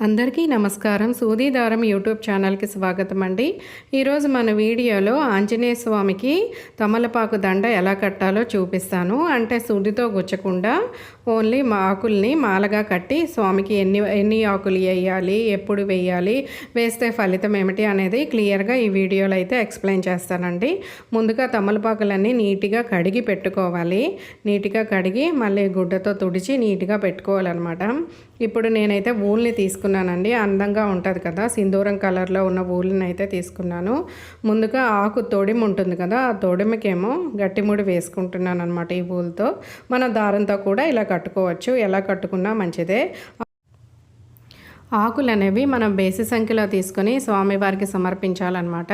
అందరికీ నమస్కారం. సూదీదారం యూట్యూబ్ ఛానల్కి స్వాగతం అండి. ఈరోజు మన వీడియోలో ఆంజనేయ స్వామికి తమలపాకు దండ ఎలా కట్టాలో చూపిస్తాను. అంటే సూదితో గుచ్చకుండా ఓన్లీ మా ఆకుల్ని మాలగా కట్టి స్వామికి ఎన్ని ఎన్ని ఆకులు వేయాలి ఎప్పుడు వేయాలి వేస్తే ఫలితం ఏమిటి అనేది క్లియర్గా ఈ వీడియోలో అయితే ఎక్స్ప్లెయిన్ చేస్తానండి. ముందుగా తమలపాకులన్నీ నీట్గా కడిగి పెట్టుకోవాలి. నీట్గా కడిగి మళ్ళీ గుడ్డతో తుడిచి నీట్గా పెట్టుకోవాలన్నమాట. ఇప్పుడు నేనైతే ఊల్ని తీసుకున్నానండి. అందంగా ఉంటుంది కదా. సింధూరం కలర్లో ఉన్న పూలను అయితే తీసుకున్నాను. ముందుగా ఆకు తొడిమ ఉంటుంది కదా. ఆ తొడిమకేమో గట్టిముడి వేసుకుంటున్నాను అనమాట ఈ పూలతో. మన దారంతో కూడా ఇలా కట్టుకోవచ్చు. ఎలా కట్టుకున్నా మంచిదే. ఆకులు అనేవి మనం బేసి సంఖ్యలో తీసుకొని స్వామివారికి సమర్పించాలన్నమాట.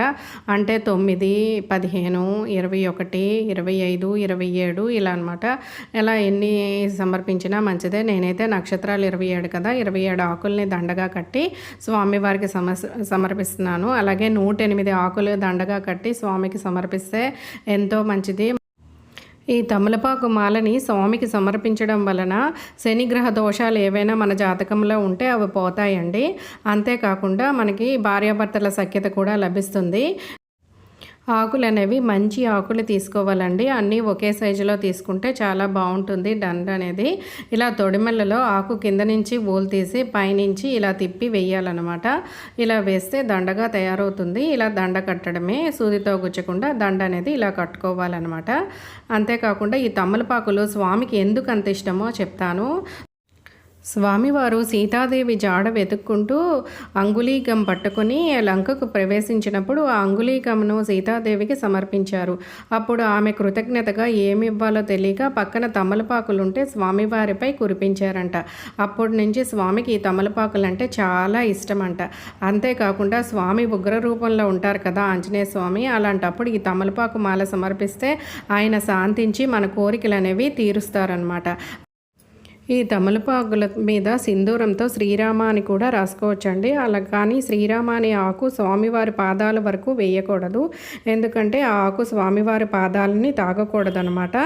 అంటే తొమ్మిది పదిహేను ఇరవై ఒకటి ఇరవై ఐదు ఇరవై ఏడు ఇలా అనమాట ఇలా ఎన్ని సమర్పించినా మంచిదే. నేనైతే నక్షత్రాలు ఇరవై ఏడు కదా ఇరవై ఏడు ఆకుల్ని దండగా కట్టి స్వామివారికి సమస్ సమర్పిస్తున్నాను. అలాగే నూట ఎనిమిది ఆకులు దండగా కట్టి స్వామికి సమర్పిస్తే ఎంతో మంచిది. ఈ తమలపాకు మాలని స్వామికి సమర్పించడం వలన శనిగ్రహ దోషాలు ఏవైనా మన జాతకంలో ఉంటే అవి పోతాయండి. అంతేకాకుండా మనకి భార్యాభర్తల సఖ్యత కూడా లభిస్తుంది. ఆకులు అనేవి మంచి ఆకులు తీసుకోవాలండి. అన్నీ ఒకే సైజులో తీసుకుంటే చాలా బాగుంటుంది దండ అనేది. ఇలా తొడిమెల్లలో ఆకు కింద నుంచి బోల్ తీసి పైనుంచి ఇలా తిప్పి వేయాలన్నమాట. ఇలా వేస్తే దండగా తయారవుతుంది. ఇలా దండ కట్టడమే సూదితో గుచ్చకుండా దండ అనేది ఇలా కట్టుకోవాలన్నమాట. అంతేకాకుండా ఈ తమ్మలపాకులు స్వామికి ఎందుకు అంత ఇష్టమో చెప్తాను. స్వామివారు సీతాదేవి జాడ వెతుక్కుంటూ అంగుళీకం పట్టుకుని లంకకు ప్రవేశించినప్పుడు ఆ అంగుళీకమును సీతాదేవికి సమర్పించారు. అప్పుడు ఆమె కృతజ్ఞతగా ఏమి ఇవ్వాలో తెలియక పక్కన తమలపాకులుంటే స్వామివారిపై కురిపించారంట. అప్పటి నుంచి స్వామికి ఈ తమలపాకులు అంటే చాలా ఇష్టం అంట అంతేకాకుండా స్వామి ఉగ్ర రూపంలో ఉంటారు కదా ఆంజనేయ స్వామి అలాంటప్పుడు ఈ తమలపాకు మాల సమర్పిస్తే ఆయన శాంతించి మన కోరికలు అనేవి తీరుస్తారనమాట ఈ తమలపాకుల మీద సింధూరంతో శ్రీరామ అని కూడా రాసుకోవచ్చండి. అలా కానీ శ్రీరామ అనే ఆకు స్వామివారి పాదాల వరకు వేయకూడదు. ఎందుకంటే ఆ ఆకు స్వామివారి పాదాలని తాగకూడదనమాట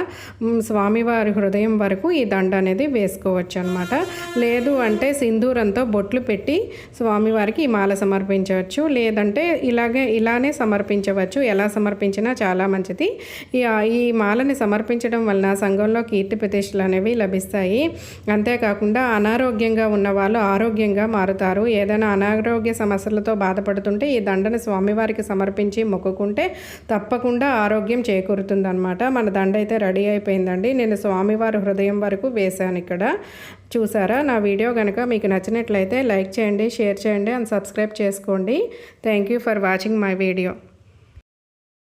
స్వామివారి హృదయం వరకు ఈ దండ అనేది వేసుకోవచ్చు అనమాట లేదు అంటే సింధూరంతో బొట్లు పెట్టి స్వామివారికి ఈ మాల సమర్పించవచ్చు. లేదంటే ఇలాగే ఇలానే సమర్పించవచ్చు. ఎలా సమర్పించినా చాలా మంచిది. ఈ మాలని సమర్పించడం వలన సంఘంలో కీర్తి ప్రతిష్టలు అనేవి లభిస్తాయి. అంతేకాకుండా అనారోగ్యంగా ఉన్న వాళ్ళు ఆరోగ్యంగా మారుతారు. ఏదైనా అనారోగ్య సమస్యలతో బాధపడుతుంటే ఈ దండను స్వామివారికి సమర్పించి మొక్కుకుంటే తప్పకుండా ఆరోగ్యం చేకూరుతుందనమాట మన దండ అయితే రెడీ అయిపోయిందండి. నేను స్వామివారి హృదయం వరకు వేశాను ఇక్కడ. చూసారా? నా వీడియో కనుక మీకు నచ్చినట్లయితే లైక్ చేయండి షేర్ చేయండి అండ్ సబ్స్క్రైబ్ చేసుకోండి. Thank you for watching my video.